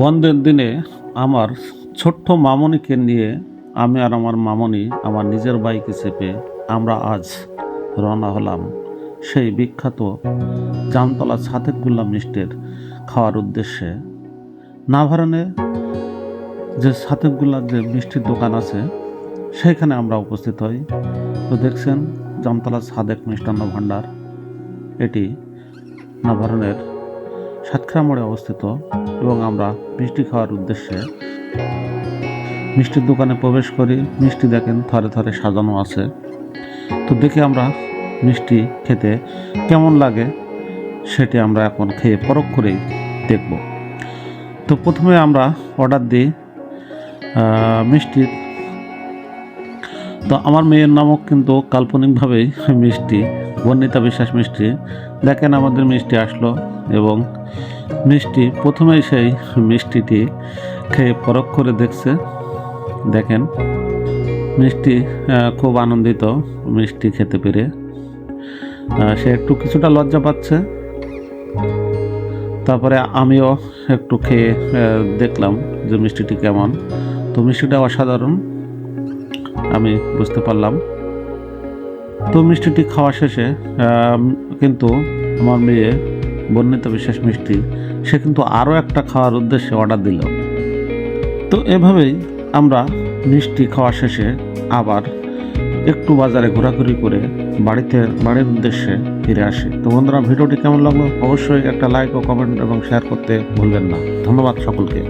বন্ধের দিনে আমার ছোট্ট মামনিকে নিয়ে আমি আর আমার মামনি, আমার নিজের বাইকে চেপে আমরা আজ রওনা হলাম সেই বিখ্যাত জামতলা ছাতেকুল্লা মিষ্টির খাওয়ার উদ্দেশ্যে। নাভারণে যে ছাতেকুল্লার যে মিষ্টির দোকান আছে সেইখানে আমরা উপস্থিত হই। তো দেখছেন, জামতলা সাদেক মিষ্টান্ন ভাণ্ডার। এটি নাভারণের সাতক্ষীরা মোড়ে অবস্থিত এবং আমরা মিষ্টি খাওয়ার উদ্দেশ্যে মিষ্টির দোকানে প্রবেশ করি। মিষ্টি দেখেন থরে থরে সাজানো আছে। তো দেখে আমরা মিষ্টি খেতে কেমন লাগে সেটি আমরা এখন খেয়ে পরখ করেই দেখব। তো প্রথমে আমরা অর্ডার দিই মিষ্টির তো আমার মেয়ের নামও কিন্তু কাল্পনিকভাবেই মিষ্টি, বর্ণিতা বিশ্বাস মিষ্টি। দেখেন আমাদের মিষ্টি আসলো এবং মিষ্টি প্রথমেই সেই মিষ্টিটি খেয়ে পরখ করে দেখছে। দেখেন, মিষ্টি খুব আনন্দিত মিষ্টি খেতে পেরে। সে একটু কিছুটা লজ্জা পাচ্ছে। তারপরে আমিও একটু খেয়ে দেখলাম যে মিষ্টিটি কেমন। তো মিষ্টিটা অসাধারণ। আমি বুঝতে পারলাম। তো মিষ্টিটি খাওয়া শেষে কিন্তু আমার মেয়ে বর্ণিত বিশেষ মিষ্টি, সে কিন্তু আরও একটা খাওয়ার উদ্দেশ্যে অর্ডার দিল। তো এভাবেই আমরা মিষ্টি খাওয়া শেষে আবার একটু বাজারে ঘোরাঘুরি করে বাড়িতে, বাড়ির উদ্দেশ্যে ফিরে আসি। তো বন্ধুরা, ভিডিওটি কেমন লাগল? অবশ্যই একটা লাইক ও কমেন্ট এবং শেয়ার করতে ভুলবেন না। ধন্যবাদ সকলকে।